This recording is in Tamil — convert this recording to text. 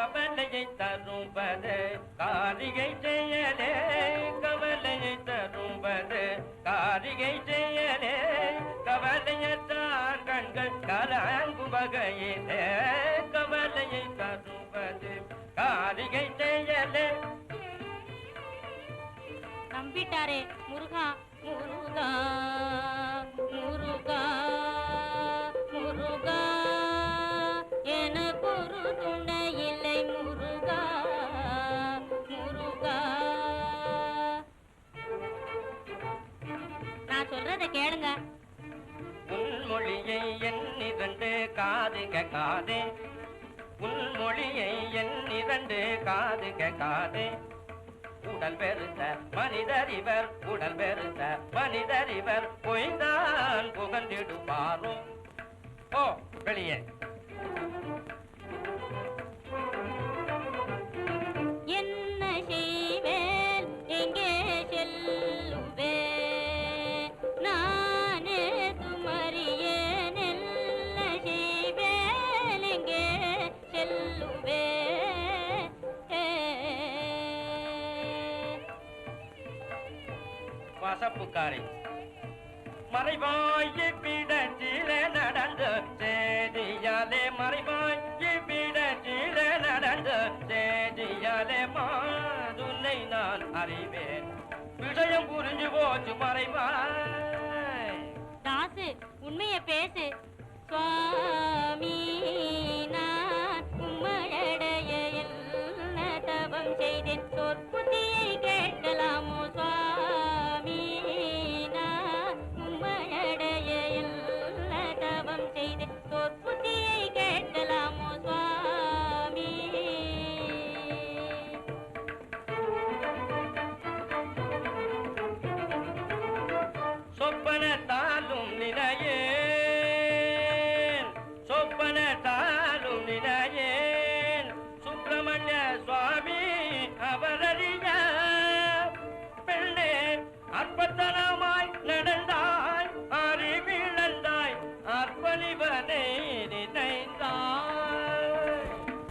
கவலையை தரும்பது காரிகை செயலே கவலையை தரும்பது காரிகை செயலே கவலையத்தான் கண்கள் கலங்கும் வகையிலே கவலையை தரும்பது காரிகை செயலே. நம்பிட்டாரே முருகா முருகா. நான் சொல்றத கேளுங்க. உன் மொழியை என் இரண்டு காது கேட்காதே. உன் மொழியை என் இரண்டு காது கேட்காதே. உடல் பெருத்த மனிதர் இவர் உடல் பெருத்த மனிதர் இவர் பொய்தான் புகழ்ந்திடுவாரும். ஓ வெளியே. வசப்புக்காரி மறைவாய் பிடச்சிலே நடந்த சேதியாலே மறைவாய் பிடச்சிலே நடந்த சேதியாலே மாதுனை நான் அறிவேன். விஷயம் புரிஞ்சு போச்சு மறைவாய். தாசு உண்மையை பேசு. சுவா